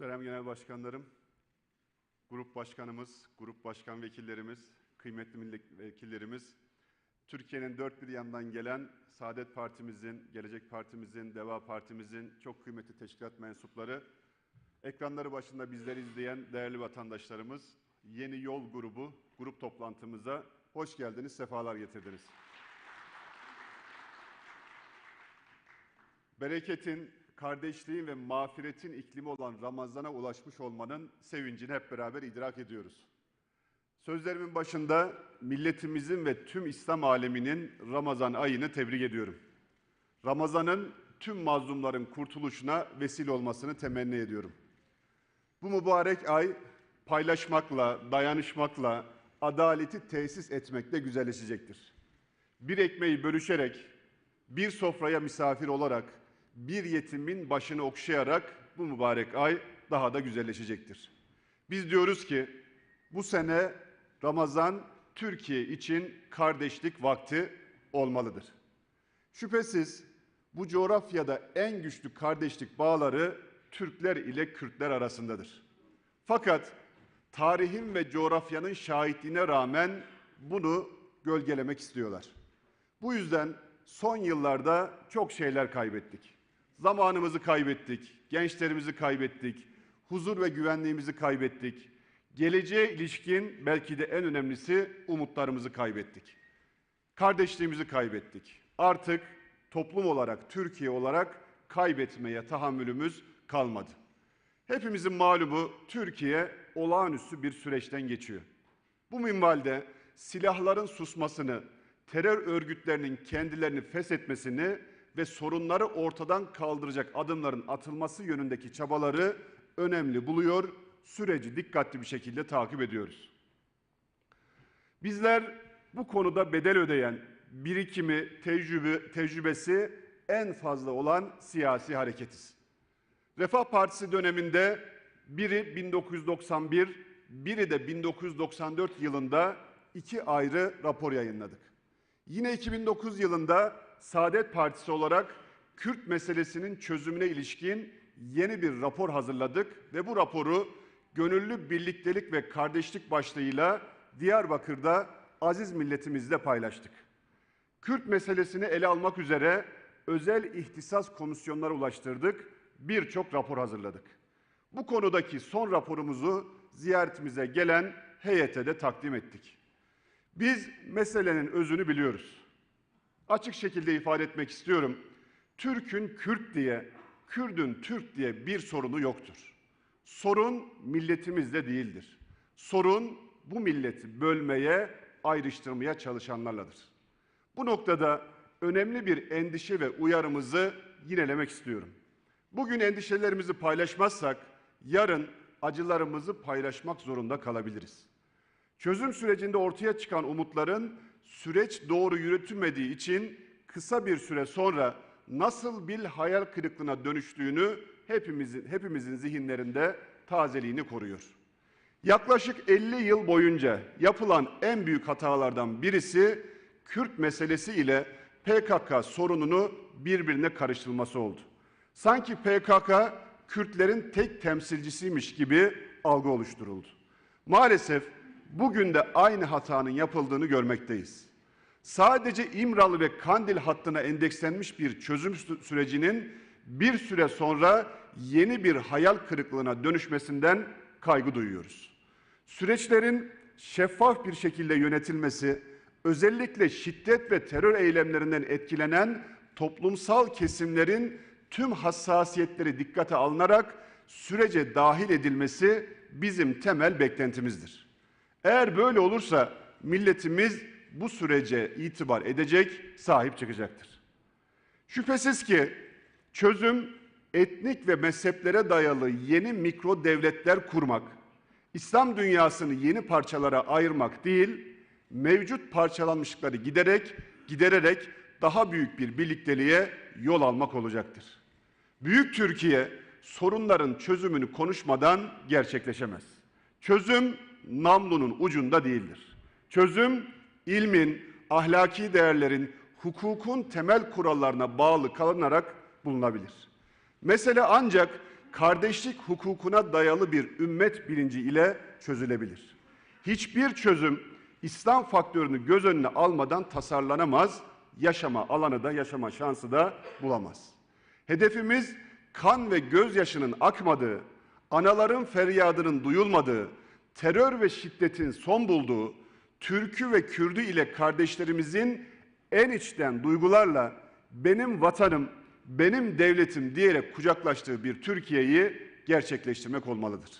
Muhterem Genel Başkanlarım, Grup Başkanımız, Grup Başkan Vekillerimiz, kıymetli milletvekillerimiz, Türkiye'nin dört bir yandan gelen Saadet Partimizin, Gelecek Partimizin, Deva Partimizin çok kıymetli teşkilat mensupları, ekranları başında bizleri izleyen değerli vatandaşlarımız, Yeni Yol Grubu, grup toplantımıza hoş geldiniz, sefalar getirdiniz. Bereketin, kardeşliğin ve mağfiretin iklimi olan Ramazan'a ulaşmış olmanın sevincini hep beraber idrak ediyoruz. Sözlerimin başında milletimizin ve tüm İslam aleminin Ramazan ayını tebrik ediyorum. Ramazan'ın tüm mazlumların kurtuluşuna vesile olmasını temenni ediyorum. Bu mübarek ay paylaşmakla, dayanışmakla, adaleti tesis etmekle güzelleşecektir. Bir ekmeği bölüşerek, bir sofraya misafir olarak, bir yetimin başını okşayarak bu mübarek ay daha da güzelleşecektir. Biz diyoruz ki bu sene Ramazan Türkiye için kardeşlik vakti olmalıdır. Şüphesiz bu coğrafyada en güçlü kardeşlik bağları Türkler ile Kürtler arasındadır. Fakat tarihin ve coğrafyanın şahitliğine rağmen bunu gölgelemek istiyorlar. Bu yüzden son yıllarda çok şeyler kaybettik. Zamanımızı kaybettik, gençlerimizi kaybettik, huzur ve güvenliğimizi kaybettik. Geleceğe ilişkin belki de en önemlisi umutlarımızı kaybettik. Kardeşliğimizi kaybettik. Artık toplum olarak, Türkiye olarak kaybetmeye tahammülümüz kalmadı. Hepimizin malumu Türkiye olağanüstü bir süreçten geçiyor. Bu minvalde silahların susmasını, terör örgütlerinin kendilerini feshetmesini ve sorunları ortadan kaldıracak adımların atılması yönündeki çabaları önemli buluyor, süreci dikkatli bir şekilde takip ediyoruz. Bizler bu konuda bedel ödeyen, birikimi, tecrübe, tecrübesi en fazla olan siyasi hareketiz. Refah Partisi döneminde biri 1991, biri de 1994 yılında iki ayrı rapor yayınladık. Yine 2009 yılında Saadet Partisi olarak Kürt meselesinin çözümüne ilişkin yeni bir rapor hazırladık ve bu raporu gönüllü birliktelik ve kardeşlik başlığıyla Diyarbakır'da aziz milletimizle paylaştık. Kürt meselesini ele almak üzere özel ihtisas komisyonlara ulaştırdık, birçok rapor hazırladık. Bu konudaki son raporumuzu ziyaretimize gelen heyete de takdim ettik. Biz meselenin özünü biliyoruz. Açık şekilde ifade etmek istiyorum. Türk'ün Kürt diye, Kürd'ün Türk diye bir sorunu yoktur. Sorun milletimizde değildir. Sorun bu milleti bölmeye, ayrıştırmaya çalışanlarladır. Bu noktada önemli bir endişe ve uyarımızı yinelemek istiyorum. Bugün endişelerimizi paylaşmazsak yarın acılarımızı paylaşmak zorunda kalabiliriz. Çözüm sürecinde ortaya çıkan umutların süreç doğru yürütülmediği için kısa bir süre sonra nasıl bir hayal kırıklığına dönüştüğünü hepimizin hepimizin zihinlerinde tazeliğini koruyor. Yaklaşık 50 yıl boyunca yapılan en büyük hatalardan birisi Kürt meselesi ile PKK sorununu birbirine karıştırılması oldu. Sanki PKK Kürtlerin tek temsilcisiymiş gibi algı oluşturuldu. Maalesef bugün de aynı hatanın yapıldığını görmekteyiz. Sadece İmralı ve Kandil hattına endekslenmiş bir çözüm sürecinin bir süre sonra yeni bir hayal kırıklığına dönüşmesinden kaygı duyuyoruz. Süreçlerin şeffaf bir şekilde yönetilmesi, özellikle şiddet ve terör eylemlerinden etkilenen toplumsal kesimlerin tüm hassasiyetleri dikkate alınarak sürece dahil edilmesi bizim temel beklentimizdir. Eğer böyle olursa milletimiz bu sürece itibar edecek, sahip çıkacaktır. Şüphesiz ki çözüm etnik ve mezheplere dayalı yeni mikro devletler kurmak, İslam dünyasını yeni parçalara ayırmak değil, mevcut parçalanmışlıkları giderek, gidererek daha büyük bir birlikteliğe yol almak olacaktır. Büyük Türkiye sorunların çözümünü konuşmadan gerçekleşemez. Çözüm namlunun ucunda değildir. Çözüm ilmin, ahlaki değerlerin, hukukun temel kurallarına bağlı kalınarak bulunabilir. Mesele ancak kardeşlik hukukuna dayalı bir ümmet bilinci ile çözülebilir. Hiçbir çözüm İslam faktörünü göz önüne almadan tasarlanamaz, yaşama alanı da yaşama şansı da bulamaz. Hedefimiz kan ve gözyaşının akmadığı, anaların feryadının duyulmadığı, terör ve şiddetin son bulduğu, Türkü ve Kürdü ile kardeşlerimizin en içten duygularla benim vatanım, benim devletim diyerek kucaklaştığı bir Türkiye'yi gerçekleştirmek olmalıdır.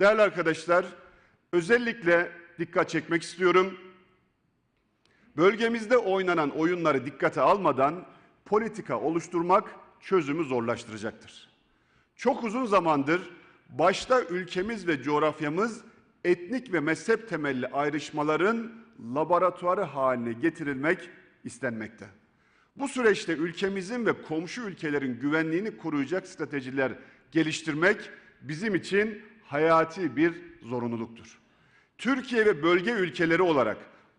Değerli arkadaşlar, özellikle dikkat çekmek istiyorum. Bölgemizde oynanan oyunları dikkate almadan politika oluşturmak çözümü zorlaştıracaktır. Çok uzun zamandır başta ülkemiz ve coğrafyamız etnik ve mezhep temelli ayrışmaların laboratuvarı haline getirilmek istenmekte. Bu süreçte ülkemizin ve komşu ülkelerin güvenliğini koruyacak stratejiler geliştirmek bizim için hayati bir zorunluluktur. Türkiye ve bölge ülkeleri olarak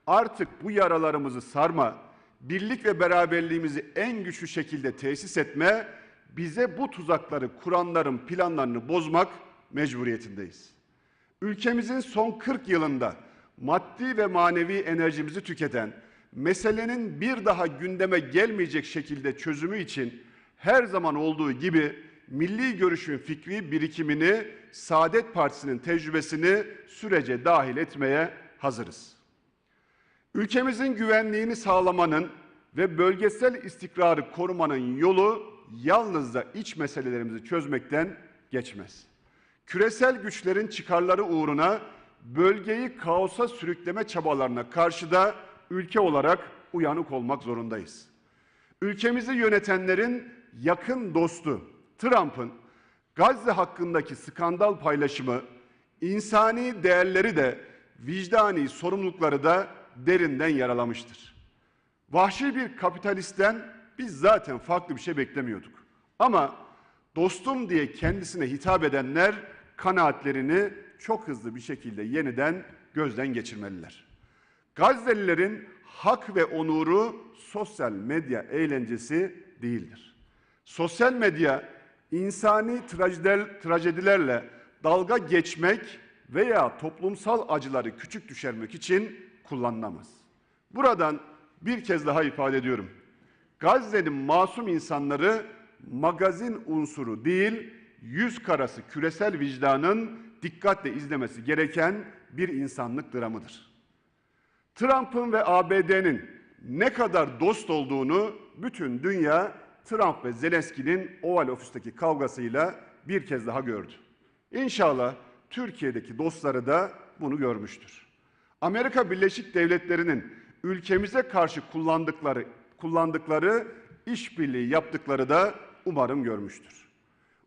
artık bu yaralarımızı sarma, birlik ve beraberliğimizi en güçlü şekilde tesis etme, bize bu tuzakları kuranların planlarını bozmak mecburiyetindeyiz. Ülkemizin son 40 yılında maddi ve manevi enerjimizi tüketen, meselenin bir daha gündeme gelmeyecek şekilde çözümü için her zaman olduğu gibi milli görüşün fikri birikimini, Saadet Partisi'nin tecrübesini sürece dahil etmeye hazırız. Ülkemizin güvenliğini sağlamanın ve bölgesel istikrarı korumanın yolu yalnızca iç meselelerimizi çözmekten geçmez. Küresel güçlerin çıkarları uğruna bölgeyi kaosa sürükleme çabalarına karşı da ülke olarak uyanık olmak zorundayız. Ülkemizi yönetenlerin yakın dostu Trump'ın Gazze hakkındaki skandal paylaşımı insani değerleri de vicdani sorumlulukları da derinden yaralamıştır. Vahşi bir kapitalisten biz zaten farklı bir şey beklemiyorduk. Ama dostum diye kendisine hitap edenler kanaatlerini çok hızlı bir şekilde yeniden gözden geçirmeliler. Gazze'lilerin hak ve onuru sosyal medya eğlencesi değildir. Sosyal medya insani trajediler, trajedilerle dalga geçmek veya toplumsal acıları küçük düşürmek için kullanılamaz. Buradan bir kez daha ifade ediyorum. Gazze'nin masum insanları magazin unsuru değil, yüz karası küresel vicdanın dikkatle izlemesi gereken bir insanlık dramıdır. Trump'ın ve ABD'nin ne kadar dost olduğunu bütün dünya Trump ve Zelenski'nin Oval Ofis'teki kavgasıyla bir kez daha gördü. İnşallah Türkiye'deki dostları da bunu görmüştür. Amerika Birleşik Devletleri'nin ülkemize karşı kullandıkları kullandıkları işbirliği yaptıkları da umarım görmüştür.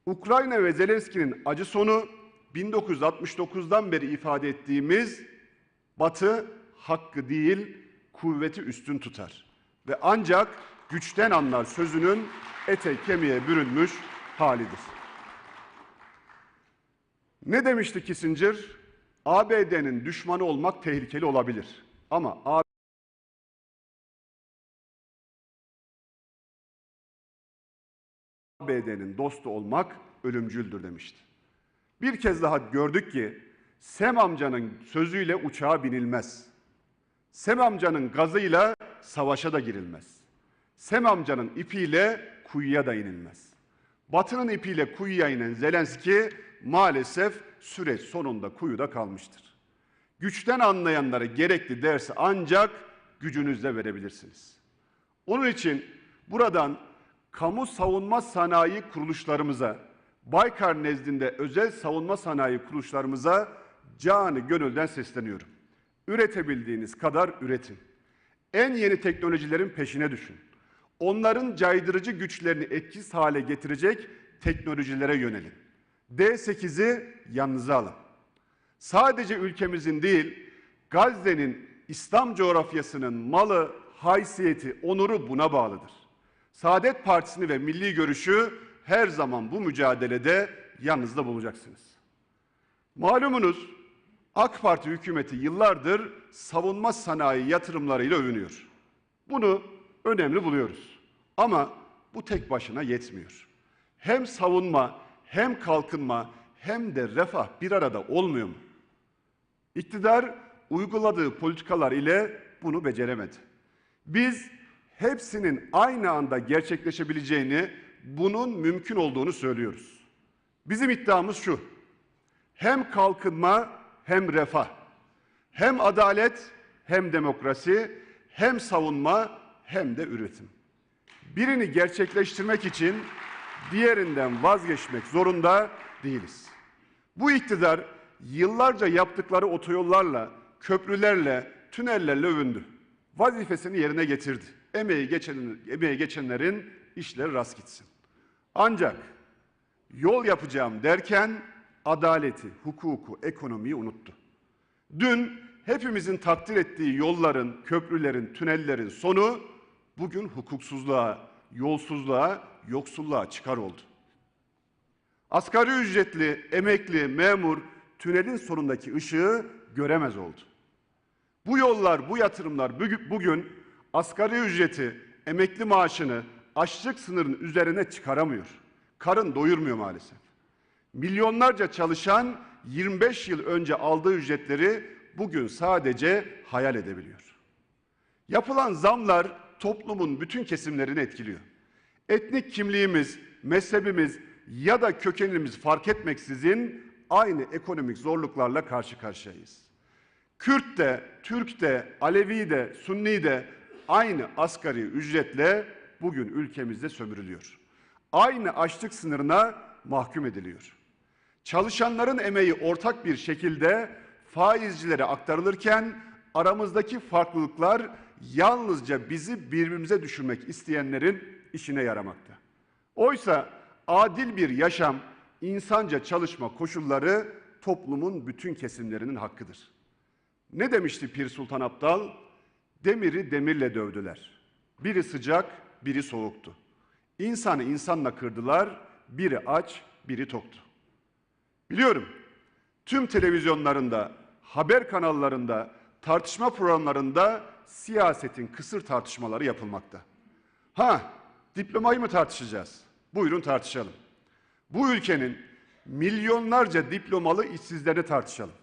Ukrayna ve Zelenski'nin acı sonu 1969'dan beri ifade ettiğimiz Batı hakkı değil kuvveti üstün tutar ve ancak güçten anlar sözünün ete kemiğe bürünmüş halidir. Ne demişti Kissinger? ABD'nin düşmanı olmak tehlikeli olabilir. Ama ABD'nin dostu olmak ölümcüldür demişti. Bir kez daha gördük ki Sem amcanın sözüyle uçağa binilmez. Sem amcanın gazıyla savaşa da girilmez. Sem amcanın ipiyle kuyuya da inilmez. Batı'nın ipiyle kuyuya inen Zelenski maalesef süreç sonunda kuyuda kalmıştır. Güçten anlayanları gerekli dersi ancak gücünüzle verebilirsiniz. Onun için buradan kamu savunma sanayi kuruluşlarımıza, Baykar nezdinde özel savunma sanayi kuruluşlarımıza canı gönülden sesleniyorum. Üretebildiğiniz kadar üretin. En yeni teknolojilerin peşine düşün. Onların caydırıcı güçlerini etkisiz hale getirecek teknolojilere yönelin. D8'i yanınıza alın. Sadece ülkemizin değil, Gazze'nin İslam coğrafyasının malı, haysiyeti, onuru buna bağlıdır. Saadet Partisi'ni ve milli görüşü her zaman bu mücadelede yanınızda bulacaksınız. Malumunuz AK Parti hükümeti yıllardır savunma sanayi yatırımlarıyla övünüyor. Bunu önemli buluyoruz. Ama bu tek başına yetmiyor. Hem savunma hem kalkınma hem de refah bir arada olmuyor mu? İktidar uyguladığı politikalar ile bunu beceremedi. Biz hepsinin aynı anda gerçekleşebileceğini, bunun mümkün olduğunu söylüyoruz. Bizim iddiamız şu. Hem kalkınma hem refah, hem adalet hem demokrasi, hem savunma hem de üretim. Birini gerçekleştirmek için diğerinden vazgeçmek zorunda değiliz. Bu iktidar yıllarca yaptıkları otoyollarla, köprülerle, tünellerle övündü. Vazifesini yerine getirdi. Emeği, geçen, emeği geçenlerin işleri rast gitsin. Ancak yol yapacağım derken adaleti, hukuku, ekonomiyi unuttu. Dün hepimizin takdir ettiği yolların, köprülerin, tünellerin sonu bugün hukuksuzluğa, yolsuzluğa, yoksulluğa çıkar oldu. Asgari ücretli, emekli, memur tünelin sonundaki ışığı göremez oldu. Bu yollar, bu yatırımlar bugün asgari ücreti, emekli maaşını açlık sınırının üzerine çıkaramıyor. Karın doyurmuyor maalesef. Milyonlarca çalışan 25 yıl önce aldığı ücretleri bugün sadece hayal edebiliyor. Yapılan zamlar toplumun bütün kesimlerini etkiliyor. Etnik kimliğimiz, mezhebimiz ya da kökenimiz fark etmeksizin aynı ekonomik zorluklarla karşı karşıyayız. Kürt de, Türk de, Alevi de, Sunni de aynı asgari ücretle bugün ülkemizde sömürülüyor. Aynı açlık sınırına mahkum ediliyor. Çalışanların emeği ortak bir şekilde faizcilere aktarılırken aramızdaki farklılıklar yalnızca bizi birbirimize düşürmek isteyenlerin işine yaramakta. Oysa adil bir yaşam, insanca çalışma koşulları toplumun bütün kesimlerinin hakkıdır. Ne demişti Pir Sultan Abdal? Demiri demirle dövdüler. Biri sıcak, biri soğuktu. İnsanı insanla kırdılar, biri aç, biri toktu. Biliyorum, tüm televizyonlarında, haber kanallarında, tartışma programlarında siyasetin kısır tartışmaları yapılmakta. Ha, diplomayı mı tartışacağız? Buyurun tartışalım. Bu ülkenin milyonlarca diplomalı işsizlerini tartışalım.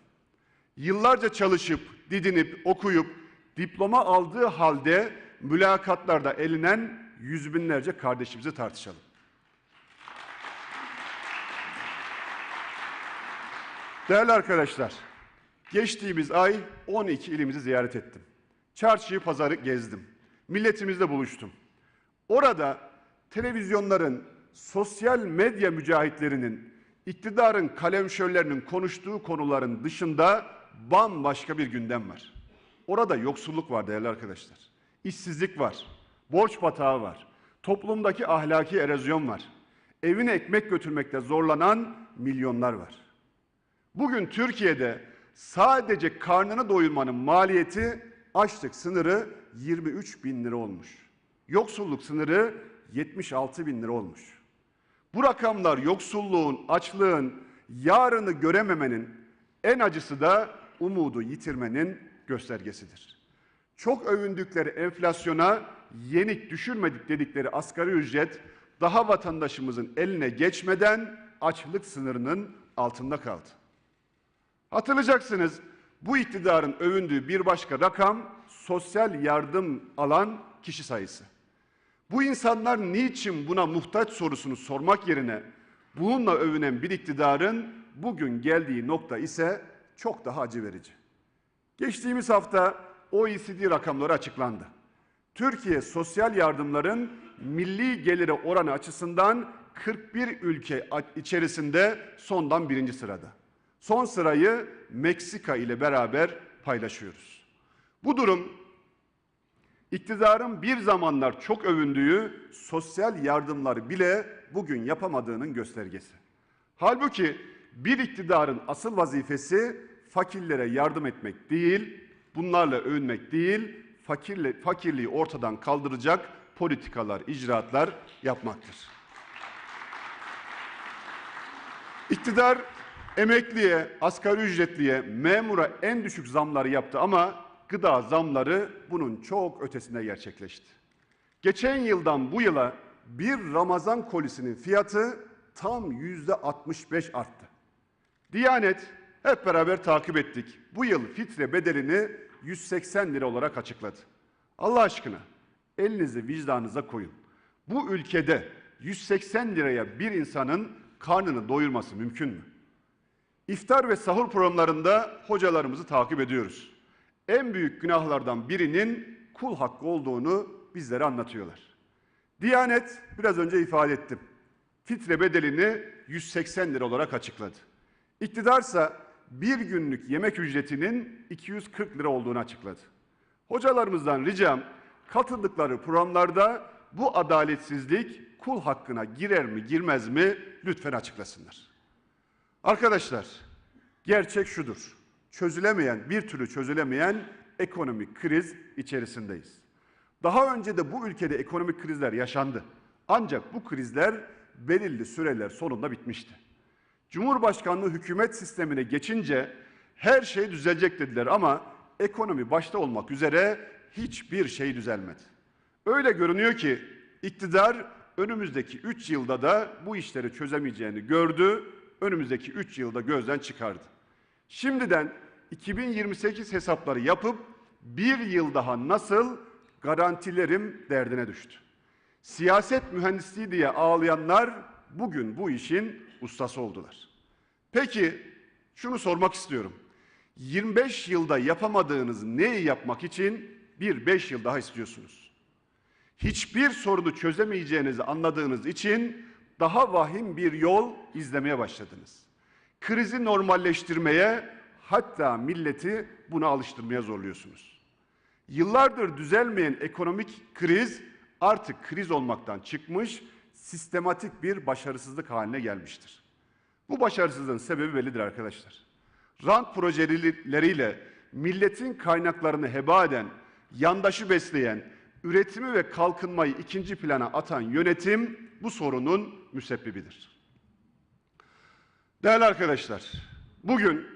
Yıllarca çalışıp, didinip, okuyup, diploma aldığı halde mülakatlarda elinen yüz binlerce kardeşimizi tartışalım. Değerli arkadaşlar, geçtiğimiz ay 12 ilimizi ziyaret ettim. Çarşıyı, pazarı gezdim. Milletimizle buluştum. Orada televizyonların, sosyal medya mücahitlerinin, iktidarın kalemşörlerinin konuştuğu konuların dışında bambaşka bir gündem var. Orada yoksulluk var değerli arkadaşlar. İşsizlik var, borç batağı var, toplumdaki ahlaki erozyon var. Evine ekmek götürmekte zorlanan milyonlar var. Bugün Türkiye'de sadece karnını doyurmanın maliyeti açlık sınırı 23 bin lira olmuş. Yoksulluk sınırı 76 bin lira olmuş. Bu rakamlar yoksulluğun, açlığın, yarını görememenin en acısı da umudu yitirmenin göstergesidir. Çok övündükleri enflasyona yenik düşürmedik dedikleri asgari ücret daha vatandaşımızın eline geçmeden açlık sınırının altında kaldı. Hatırlayacaksınız bu iktidarın övündüğü bir başka rakam sosyal yardım alan kişi sayısı. Bu insanlar niçin buna muhtaç sorusunu sormak yerine bununla övünen bir iktidarın bugün geldiği nokta ise çok daha acı verici. Geçtiğimiz hafta OECD rakamları açıklandı. Türkiye sosyal yardımların milli geliri oranı açısından 41 ülke içerisinde sondan birinci sırada. Son sırayı Meksika ile beraber paylaşıyoruz. Bu durum iktidarın bir zamanlar çok övündüğü sosyal yardımları bile bugün yapamadığının göstergesi. Halbuki bir iktidarın asıl vazifesi fakirlere yardım etmek değil, bunlarla övünmek değil, fakirle, fakirliği ortadan kaldıracak politikalar, icraatlar yapmaktır. İktidar emekliye, asgari ücretliye, memura en düşük zamları yaptı ama gıda zamları bunun çok ötesinde gerçekleşti. Geçen yıldan bu yıla bir Ramazan kolisinin fiyatı tam yüzde 65 arttı. Diyanet hep beraber takip ettik. Bu yıl fitre bedelini 180 lira olarak açıkladı. Allah aşkına elinizi vicdanınıza koyun. Bu ülkede 180 liraya bir insanın karnını doyurması mümkün mü? İftar ve sahur programlarında hocalarımızı takip ediyoruz. En büyük günahlardan birinin kul hakkı olduğunu bizlere anlatıyorlar. Diyanet biraz önce ifade ettim. Fitre bedelini 180 lira olarak açıkladı. İktidarsa bir günlük yemek ücretinin 240 lira olduğunu açıkladı. Hocalarımızdan ricam katıldıkları programlarda bu adaletsizlik kul hakkına girer mi girmez mi lütfen açıklasınlar. Arkadaşlar gerçek şudur. Çözülemeyen bir türlü çözülemeyen ekonomik kriz içerisindeyiz. Daha önce de bu ülkede ekonomik krizler yaşandı. Ancak bu krizler belirli süreler sonunda bitmişti. Cumhurbaşkanlığı hükümet sistemine geçince her şey düzelecek dediler ama ekonomi başta olmak üzere hiçbir şey düzelmedi. Öyle görünüyor ki iktidar önümüzdeki 3 yılda da bu işleri çözemeyeceğini gördü, önümüzdeki 3 yılda gözden çıkardı. Şimdiden 2028 hesapları yapıp bir yıl daha nasıl garantilerim derdine düştü. Siyaset mühendisliği diye ağlayanlar bugün bu işin ustası oldular. Peki şunu sormak istiyorum. 25 yılda yapamadığınız neyi yapmak için bir 5 yıl daha istiyorsunuz? Hiçbir sorunu çözemeyeceğinizi anladığınız için daha vahim bir yol izlemeye başladınız. Krizi normalleştirmeye hatta milleti buna alıştırmaya zorluyorsunuz. Yıllardır düzelmeyen ekonomik kriz artık kriz olmaktan çıkmış, sistematik bir başarısızlık haline gelmiştir. Bu başarısızlığın sebebi bellidir arkadaşlar. Rant projeleriyle milletin kaynaklarını heba eden, yandaşı besleyen, üretimi ve kalkınmayı ikinci plana atan yönetim bu sorunun müsebbibidir. Değerli arkadaşlar, bugün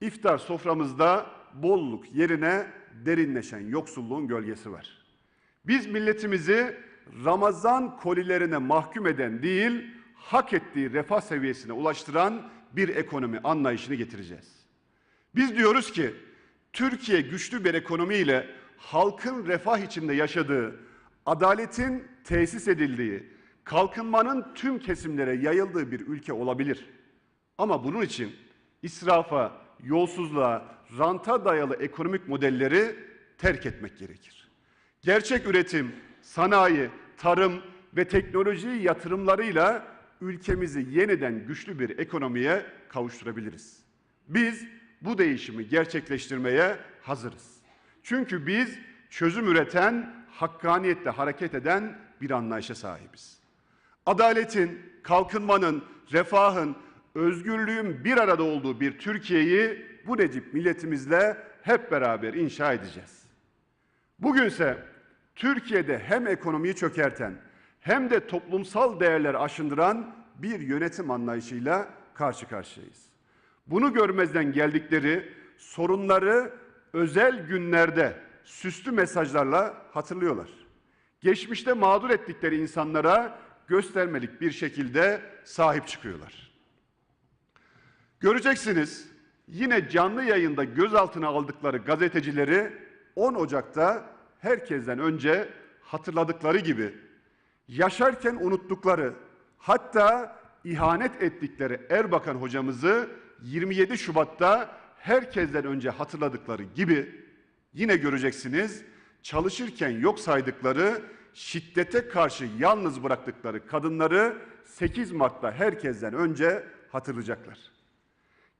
iftar soframızda bolluk yerine derinleşen yoksulluğun gölgesi var. Biz milletimizi Ramazan kolilerine mahkum eden değil, hak ettiği refah seviyesine ulaştıran bir ekonomi anlayışını getireceğiz. Biz diyoruz ki Türkiye güçlü bir ekonomiyle halkın refah içinde yaşadığı, adaletin tesis edildiği, kalkınmanın tüm kesimlere yayıldığı bir ülke olabilir. Ama bunun için israfa, yolsuzluğa, ranta dayalı ekonomik modelleri terk etmek gerekir. Gerçek üretim, sanayi, tarım ve teknoloji yatırımlarıyla ülkemizi yeniden güçlü bir ekonomiye kavuşturabiliriz. Biz bu değişimi gerçekleştirmeye hazırız. Çünkü biz çözüm üreten, hakkaniyetle hareket eden bir anlayışa sahibiz. Adaletin, kalkınmanın, refahın, özgürlüğün bir arada olduğu bir Türkiye'yi bu Necip milletimizle hep beraber inşa edeceğiz. Bugünse Türkiye'de hem ekonomiyi çökerten hem de toplumsal değerler aşındıran bir yönetim anlayışıyla karşı karşıyayız. Bunu görmezden geldikleri sorunları özel günlerde süslü mesajlarla hatırlıyorlar. Geçmişte mağdur ettikleri insanlara göstermelik bir şekilde sahip çıkıyorlar. Göreceksiniz yine canlı yayında gözaltına aldıkları gazetecileri 10 Ocak'ta herkesten önce hatırladıkları gibi yaşarken unuttukları hatta ihanet ettikleri Erbakan hocamızı 27 Şubat'ta herkesten önce hatırladıkları gibi yine göreceksiniz çalışırken yok saydıkları şiddete karşı yalnız bıraktıkları kadınları 8 Mart'ta herkesten önce hatırlayacaklar.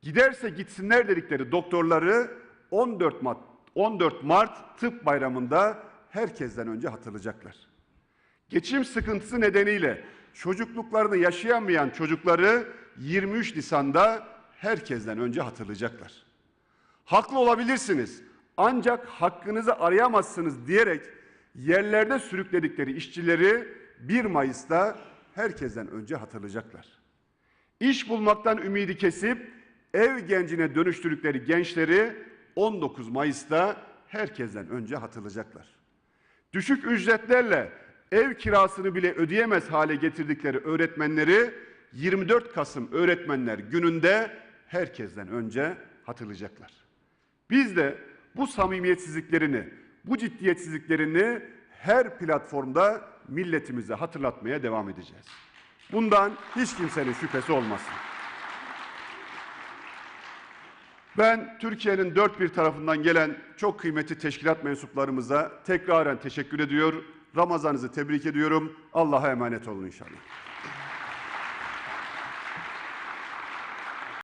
Giderse gitsinler dedikleri doktorları 14 Mart 14 Mart Tıp Bayramı'nda herkesten önce hatırlayacaklar. Geçim sıkıntısı nedeniyle çocukluklarını yaşayamayan çocukları 23 Nisan'da herkesten önce hatırlayacaklar. Haklı olabilirsiniz ancak hakkınızı arayamazsınız diyerek yerlerde sürükledikleri işçileri 1 Mayıs'ta herkesten önce hatırlayacaklar. İş bulmaktan ümidi kesip ev gencine dönüştürdükleri gençleri 19 Mayıs'ta herkesten önce hatırlayacaklar. Düşük ücretlerle ev kirasını bile ödeyemez hale getirdikleri öğretmenleri 24 Kasım Öğretmenler Günü'nde herkesten önce hatırlayacaklar. Biz de bu samimiyetsizliklerini, bu ciddiyetsizliklerini her platformda milletimize hatırlatmaya devam edeceğiz. Bundan hiç kimsenin şüphesi olmasın. Ben Türkiye'nin dört bir tarafından gelen çok kıymetli teşkilat mensuplarımıza tekraren teşekkür ediyor. Ramazanınızı tebrik ediyorum. Allah'a emanet olun inşallah.